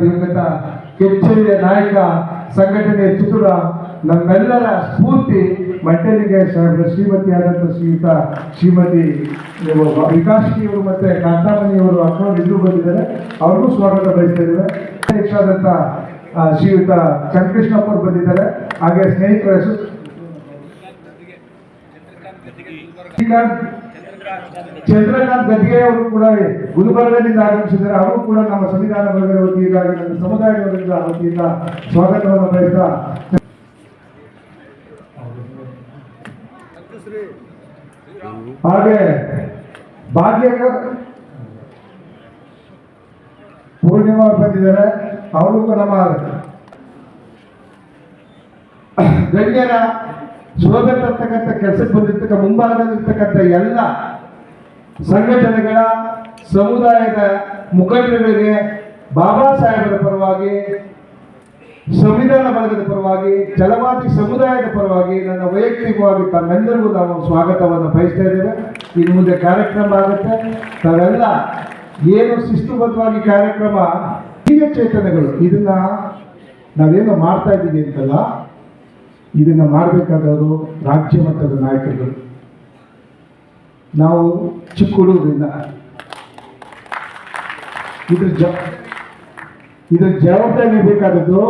ದಿವಂಗತ ಕೆಚ್ಚೆರಿಯ ನಾಯಕ ಸಂಘಟನೆ ಚಿತ್ರ ನಮ್ಮೆಲ್ಲರ ಸ್ಫೂರ್ತಿ ಮಂಟೇಲಿಗೆ ಶ್ರೀಮತಿ ಆದಂತಹ ಶ್ರೀಯುತ ಶ್ರೀಮತಿ ಇವರು ವಿಕಾಸ್ ಅವರು ಮತ್ತೆ ಕಾಂತಾಮಣಿಯವರು ಅಕೌಂಟ್ ಇದ್ರು ಬಂದಿದ್ದಾರೆ. ಅವ್ರಿಗೂ ಸ್ವಾಗತ ಬಯಸ್ತಾ ಇದ್ದಾರೆ ಶ್ರೀಯುತ ಚಂದ್ರಕೃಷ್ಣಪ್ಪ ಅವರು ಬಂದಿದ್ದಾರೆ. ಹಾಗೆ ಸ್ನೇಹಿತರ ಹೆಸರು. ಚಂದ್ರಕಾಂತ್ ಗದ್ಗೆ ಅವರು ಕೂಡ ಗುಲ್ಬರ್ಗದಿಂದ ಆಗಮಿಸಿದ್ದಾರೆ. ಅವರು ಕೂಡ ನಮ್ಮ ಸಂವಿಧಾನ ವರ್ಗದ ವತಿಯಿಂದ ಹಾಗೆ ನಮ್ಮ ಸಮುದಾಯದ ವರ್ಗದ ವತಿಯಿಂದ ಸ್ವಾಗತವನ್ನು ಬಯಸ್ತಾ ಹಾಗೆ ಭಾಗ್ಯ ಪೂರ್ಣಿಮಾ ಬಂದಿದ್ದಾರೆ. ಅವರು ನಮ್ಮ ಗಣ್ಯರ ಶೋಭೆ ತರ್ತಕ್ಕಂಥ ಕೆಲಸಕ್ಕೆ ಬಂದಿರ್ತಕ್ಕ, ಮುಂಭಾಗದಲ್ಲಿರ್ತಕ್ಕಂಥ ಎಲ್ಲ ಸಂಘಟನೆಗಳ ಸಮುದಾಯದ ಮುಖಂಡರುಗಳಿಗೆ ಬಾಬಾ ಸಾಹೇಬರ ಪರವಾಗಿ, ಸಂವಿಧಾನ ಬಳಗದ ಪರವಾಗಿ ಜಲವಾತಿ ಸಮುದಾಯದ ಪರವಾಗಿ ನನ್ನ ವೈಯಕ್ತಿಕವಾಗಿ ತಮ್ಮೆಲ್ಲರಿಗೂ ನಾವು ಸ್ವಾಗತವನ್ನು ಬಯಸ್ತಾ ಇದ್ದೇವೆ. ಇನ್ನು ಮುಂದೆ ಕಾರ್ಯಕ್ರಮ ಆಗುತ್ತೆ. ತಾವೆಲ್ಲ ಏನು ಶಿಸ್ತುಬದ್ಧವಾಗಿ ಕಾರ್ಯಕ್ರಮ ಈಗ ಚೇತನಗಳು, ಇದನ್ನ ನಾವೇನು ಮಾಡ್ತಾ ಇದ್ದೀವಿ ಅಂತಲ್ಲ, ಇದನ್ನ ಮಾಡಬೇಕಾದವರು ರಾಜ್ಯ ಮಟ್ಟದ ನಾಯಕರುಗಳು. ನಾವು ಚಿಕ್ಕ ಹುಡುಗರಿಂದ ಇದ್ರ ಜ, ಇದ್ರ ಜವಾಬ್ದಾರಿ ಬೇಕಾದದ್ದು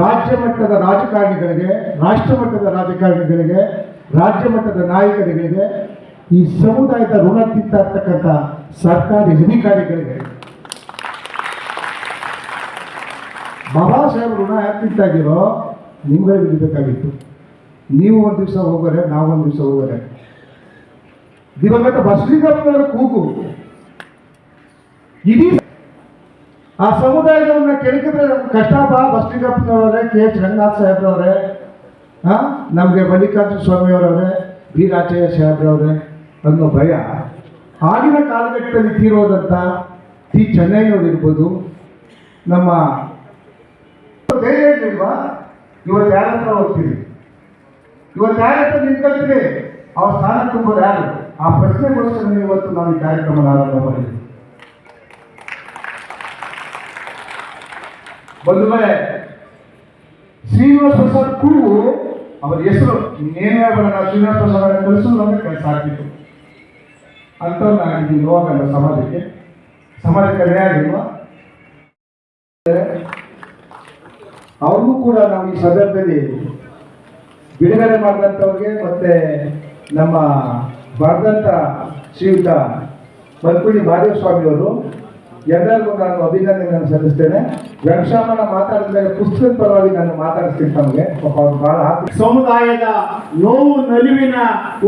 ರಾಜ್ಯ ಮಟ್ಟದ ರಾಜಕಾರಣಿಗಳಿಗೆ, ರಾಷ್ಟ್ರ ಮಟ್ಟದ ರಾಜಕಾರಣಿಗಳಿಗೆ, ರಾಜ್ಯ ಮಟ್ಟದ ನಾಯಕರುಗಳಿಗೆ ಈ ಸಮುದಾಯದ ಋಣ ತಿಂತಕ್ಕಂಥ ಸರ್ಕಾರಿ ಅಧಿಕಾರಿಗಳಿಗೆ. ಬಾಬಾ ಸಾಹೇಬ್ ಋಣ ಯಾಕೆ ತಿಂತಾಗಿರೋ ನಿಮ್ಗಳಿಗೆ ಇರಬೇಕಾಗಿತ್ತು ನೀವು ಒಂದು ದಿವಸ ಹೋಗೋರೆ, ನಾವು ಒಂದು ದಿವಸ ಹೋಗೋರೆ. ದಿವಂಗತ ಬಸಲಿಂಗಪ್ಪನವರ ಕೂಗು. ಇಡೀ ಆ ಸಮುದಾಯದವನ್ನ ಕೆಣಕಿದ್ರೆ ನಮ್ಗೆ ಕಷ್ಟ ಬಾ ಬಸಲಿಂಗಪ್ಪನವರೇ ಕೆ ಎಚ್ ರಂಗನಾಥ್ ಸಾಹೇಬ್ರವರೇ ಹಾ ನಮಗೆ ಮಲ್ಲಿಕಾರ್ಜುನ ಸ್ವಾಮಿಯವರವರೇ ವೀರಾಚಯ್ಯ ಸಾಹೇಬ್ರವರೇ ಅನ್ನೋ ಭಯ ಆಗಿನ ಕಾಲಘಟ್ಟದಲ್ಲಿ ತೀರೋದಂಥ ಟಿ ಚೆನ್ನೈನವರಿರ್ಬೋದು ನಮ್ಮ ಧೈರ್ಯ ಇರ್ಲಿಲ್ವಾ ಇವತ್ತು ಯಾರ ಹತ್ರ ಹೋಗ್ತೀರಿ? ಇವತ್ತು ಯಾರ ಹತ್ರ ನಿಂತ್ಕೊಳ್ತೀರಿ? ಅವ್ರ ಸ್ಥಾನ ತುಂಬೋದು ಯಾರು? ಆ ಪ್ರಶ್ನೆಗೋಸ್ಕರ ಇವತ್ತು ನಾವು ಈ ಕಾರ್ಯಕ್ರಮ ಆರಂಭ ಮಾಡಿದ್ವಿ ಮೇಲೆ ಶ್ರೀನಿವಾಸ ಪ್ರಸಾದ್ ಕೂಗು ಅವರ ಹೆಸರು, ಇನ್ನೇನೇ ನಾವು ಶ್ರೀನಿವಾಸ ಪ್ರಸಾದ್ ಕಳಿಸೋದು ಅಂದ್ರೆ ಕೆಲಸ ಆಗ್ತಿತ್ತು. ಅಂಥವ್ರನ್ನ ಆಗಿದ್ದೀವಿ ನೋವಾಗಲ್ಲ ಸಮಾಜಕ್ಕೆ ಸಮಾಜ ಕಲ್ಯಾಣ ಅವ್ರಿಗೂ ಕೂಡ ನಾವು ಈ ಸಂದರ್ಭದಲ್ಲಿ ಬಿಡುಗಡೆ ಮಾಡಿದಂಥವ್ರಿಗೆ ಮತ್ತೆ ನಮ್ಮ ಬರೆದಂಥ ಶ್ರೀಯುತ ಮಲ್ಕುಂಡಿ ಮಹಾದೇವ ಸ್ವಾಮಿಯವರು ಎಲ್ಲರಿಗೂ ನಾನು ಅಭಿನಂದನೆಯನ್ನು ಸಲ್ಲಿಸ್ತೇನೆ. ವೆಂಕಟರಾಮಣ್ಣ ಮಾತಾಡಿದ್ರೆ ಪುಸ್ತಕದ ಪರವಾಗಿ ನಾನು ಮಾತಾಡಿಸ್ತೀನಿ ತಮಗೆ. ಪಾಪ ಅವ್ರು ಬಹಳ ಸಮುದಾಯದ ನೋವು ನಲಿವಿನ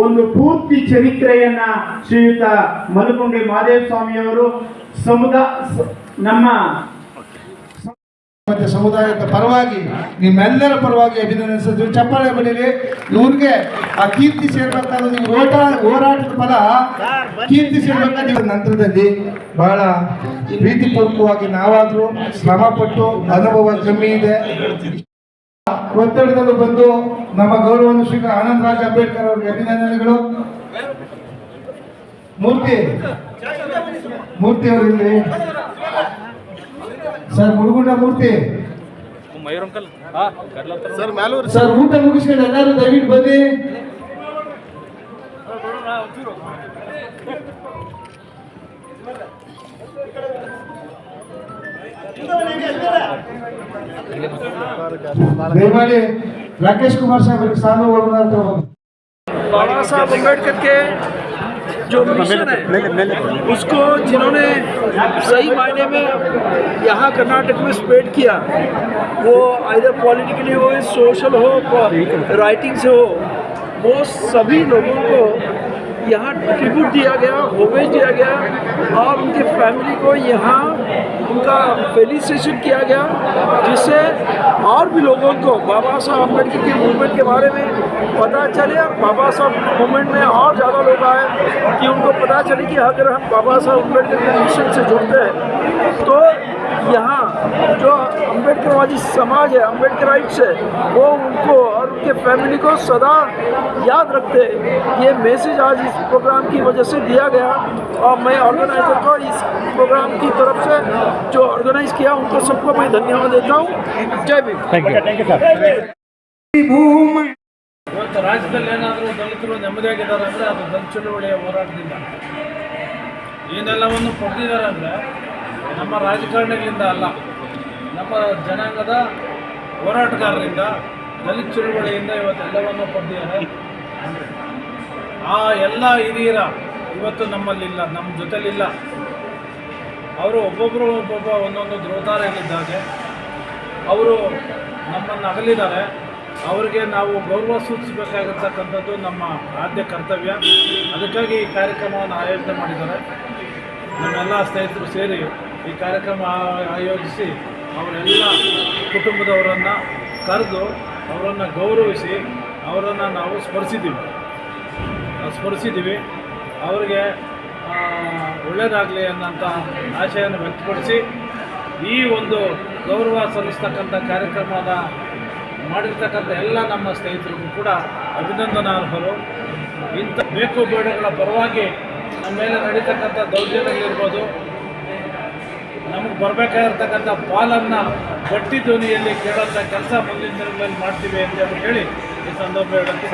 ಒಂದು ಪೂರ್ತಿ ಚರಿತ್ರೆಯನ್ನ ಶ್ರೀಯುತ ಮಲಗುಂಡಿ ಮಹಾದೇವ ಸ್ವಾಮಿಯವರು ಸಮುದಾಯ ನಮ್ಮ ಮತ್ತೆ ಸಮುದಾಯದ ಪರವಾಗಿ, ನಿಮ್ಮೆಲ್ಲರ ಪರವಾಗಿ ಅಭಿನಂದಿಸಿದ್ರು ಚಪ್ಪಾಳೆ ಬಡೀರಿ ಇವ್ರಿಗೆ ಆ ಕೀರ್ತಿ ಸೇರ್ಬೇಕಾದ್ರೆ ನೀವು ಹೋರಾಟದ ಫಲ ಕೀರ್ತಿ ಸೇರ್ಬೇಕಾದ್ರೆ ನಂತರದಲ್ಲಿ ಬಹಳ ಪ್ರೀತಿಪೂರ್ವಕವಾಗಿ ನಾವಾದ್ರೂ ಶ್ರಮ ಪಟ್ಟು ಅನುಭವ ಕಮ್ಮಿ ಇದೆ. ಒತ್ತಡದಲ್ಲೂ ಬಂದು ನಮ್ಮ ಗೌರವವನ್ನು ಆನಂದ್ ರಾಜ್ ಅಂಬೇಡ್ಕರ್ ಅವರಿಗೆ ಅಭಿನಂದನೆಗಳು. Murthy Murthy sir Murugunda Murthy. Sir Myalur. Sir ಊಟ ಮುಗಿಸ್ಕೊಂಡು ಎಲ್ಲರೂ ದಯವಿಟ್ಟು ಬನ್ನಿ. ದಯಮಾಡಿ ರಾಕೇಶ್ ಕುಮಾರ್ ಸಾಹೇಬರಿಗೆ ಸ್ಥಾನ ಬಾಬಾ ಸಾಹೇಬ್ ಅಂಬೇಡ್ಕರ್ಗೆ जो मिशन है, उसको जिन्होंने सही मायने में यहाँ कर्नाटक में स्प्रेड किया, वो आइधर पॉलिटिकली हो सोशल हो राइटिंग से हो, वो सभी लोगों को यहाँ ट्रिब्यूट दिया गया होमेज दिया गया और उनके फैमिली को यहाँ उनका फेलिसिटेशन किया गया, जिससे और भी लोगों को बाबा साहब अंबेडकर के मूवमेंट के बारे में पता चले और बाबा साहब मूवमेंट में और ज़्यादा लोग आए कि उनको पता चले कि अगर हम बाबा साहब अंबेडकर के मिशन से जुड़ते हैं। तो यहाँ अम्बेडकरवादी समाज है अम्बेडकराइट्स है वो उनको और उनके फैमिली को सदा याद रखते ये मैसेज आज इस प्रोग्राम की वजह से दिया गया और मैं ऑर्गेनाइजर को इस प्रोग्राम की तरफ से जो ऑर्गेनाइज किया उनको सबको मैं धन्यवाद देता हूँ जय भीम ಇವತ್ತು ರಾಜ್ಯದಲ್ಲಿ ಏನಾದರೂ ದಲಿತರು ನೆಮ್ಮದಿಯಾಗಿದ್ದಾರೆ ಅಂದರೆ ಅದು ದಲಿತ ಚಳುವಳಿಯ ಹೋರಾಟದಿಂದ ಏನೆಲ್ಲವನ್ನು ಪಡೆದಿದ್ದಾರೆ ಅಂದರೆ ನಮ್ಮ ರಾಜಕಾರಣಿಗಳಿಂದ ಅಲ್ಲ ನಮ್ಮ ಜನಾಂಗದ ಹೋರಾಟಗಾರರಿಂದ, ದಲಿತ ಚಳುವಳಿಯಿಂದ ಇವತ್ತೆಲ್ಲವನ್ನು ಪಡೆದಿದ್ದಾರೆ. ಆ ಎಲ್ಲ ಹಿರಿಯರ ಇವತ್ತು ನಮ್ಮಲ್ಲಿಲ್ಲ ನಮ್ಮ ಜೊತೆಲಿಲ್ಲ. ಅವರು ಒಬ್ಬೊಬ್ಬರು ಒಬ್ಬೊಬ್ಬ ಒಂದೊಂದು ಧ್ರುವತಾರೆಯಲ್ಲಿದ್ದಾಗೆ ಅವರು ನಮ್ಮನ್ನು ಅಗಲಿದ್ದಾರೆ. ಅವರಿಗೆ ನಾವು ಗೌರವ ಸೂಚಿಸಬೇಕಾಗಿರ್ತಕ್ಕಂಥದ್ದು ನಮ್ಮ ಆದ್ಯ ಕರ್ತವ್ಯ. ಅದಕ್ಕಾಗಿ ಈ ಕಾರ್ಯಕ್ರಮವನ್ನು ಆಯೋಜನೆ ಮಾಡಿದ್ದಾರೆ. ನಮ್ಮೆಲ್ಲ ಸ್ನೇಹಿತರು ಸೇರಿ ಈ ಕಾರ್ಯಕ್ರಮ ಆಯೋಜಿಸಿ ಅವರೆಲ್ಲ ಕುಟುಂಬದವರನ್ನು ಕರೆದು ಅವರನ್ನು ಗೌರವಿಸಿ ಅವರನ್ನು ನಾವು ಸ್ಮರಿಸಿದ್ದೀವಿ. ಸ್ಮರಿಸಿದ್ದೀವಿ. ಅವರಿಗೆ ಒಳ್ಳೆಯದಾಗಲಿ ಅನ್ನೋಂಥ ಆಶೆಯನ್ನು ವ್ಯಕ್ತಪಡಿಸಿ ಈ ಒಂದು ಗೌರವ ಸಲ್ಲಿಸ್ತಕ್ಕಂಥ ಕಾರ್ಯಕ್ರಮದ ಮಾಡಿರ್ತಕ್ಕಂಥ ಎಲ್ಲ ನಮ್ಮ ಸ್ನೇಹಿತರಿಗೂ ಕೂಡ ಅಭಿನಂದನಾರ್ಹರು. ಇಂಥ ಬೇಕು ಬೇಡಗಳ ಪರವಾಗಿ ನಮ್ಮ ಮೇಲೆ ನಡೀತಕ್ಕಂಥ ದೌರ್ಜನ್ಯಗಳಿರ್ಬೋದು. ನಮಗೆ ಬರಬೇಕಾಗಿರ್ತಕ್ಕಂಥ ಪಾಲನ್ನು ಗಟ್ಟಿ ಧ್ವನಿಯಲ್ಲಿ ಕೇಳೋಂಥ ಕೆಲಸ ಮುಂದಿನ ದಿನಗಳಲ್ಲಿ ಮಾಡ್ತೀವಿ ಅಂತ ಹೇಳಿ ಈ ಸಂದರ್ಭ ಹೇಳೋಕ್ಕೆ